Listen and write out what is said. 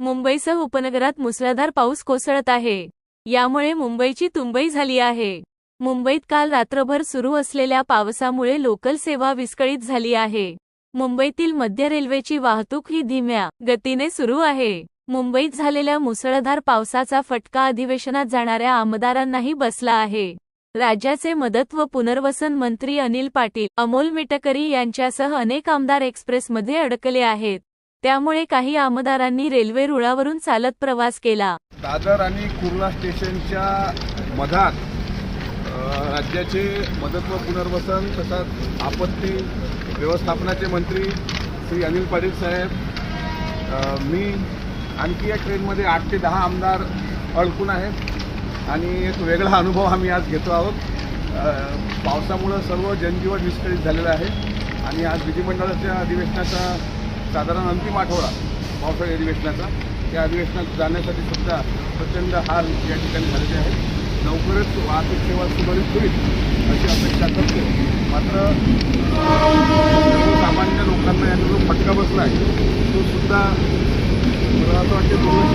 मुंबईसह उपनगरात मुसळधार पाऊस कोसळत आहे. यामुळे मुंबईची तुंबई झाली आहे. मुंबईत काल रात्रभर सुरू असलेल्या पावसामुळे लोकल सेवा विस्कळीत झाली आहे. मुंबईतील मध्य रेल्वेची वाहतूक ही धीम्या गतीने सुरू आहे. मुंबईत झालेल्या मुसळधार पावसाचा फटका अधिवेशनात जाणाऱ्या आमदारांनाही बसला आहे. राज्याचे मदत व पुनर्वसन मंत्री अनिल पाटील अमोल मिटकरी यांच्यासह अनेक आमदार एक्सप्रेसमध्ये अडकले आहेत. त्यामुळे काही आमदारांनी रेल्वे रुळावरून चालत प्रवास केला. दादर आणि कुर्ला स्टेशनच्या मधात राज्याचे मदत व पुनर्वसन तसंच आपत्ती व्यवस्थापनाचे मंत्री श्री अनिल पाटील साहेब मी आणखी या ट्रेनमध्ये आठ ते दहा आमदार अडकून आहेत आणि एक वेगळा अनुभव आम्ही आज घेतो आहोत. पावसामुळं सर्व जनजीवन विस्कळीत झालेलं आहे आणि आज विधिमंडळाच्या अधिवेशनाचा साधारण अंतिम आठवडा पावसाळी अधिवेशनाचा. त्या अधिवेशनात जाण्यासाठी सुद्धा प्रचंड हाल या ठिकाणी झालेले आहेत लवकरच वाहतूक सेवा सुरळीत होईल अशी अपेक्षा करते मात्र सामान्य लोकांना याचा जो फटका बसला आहे तो सुद्धा मला असं वाटतं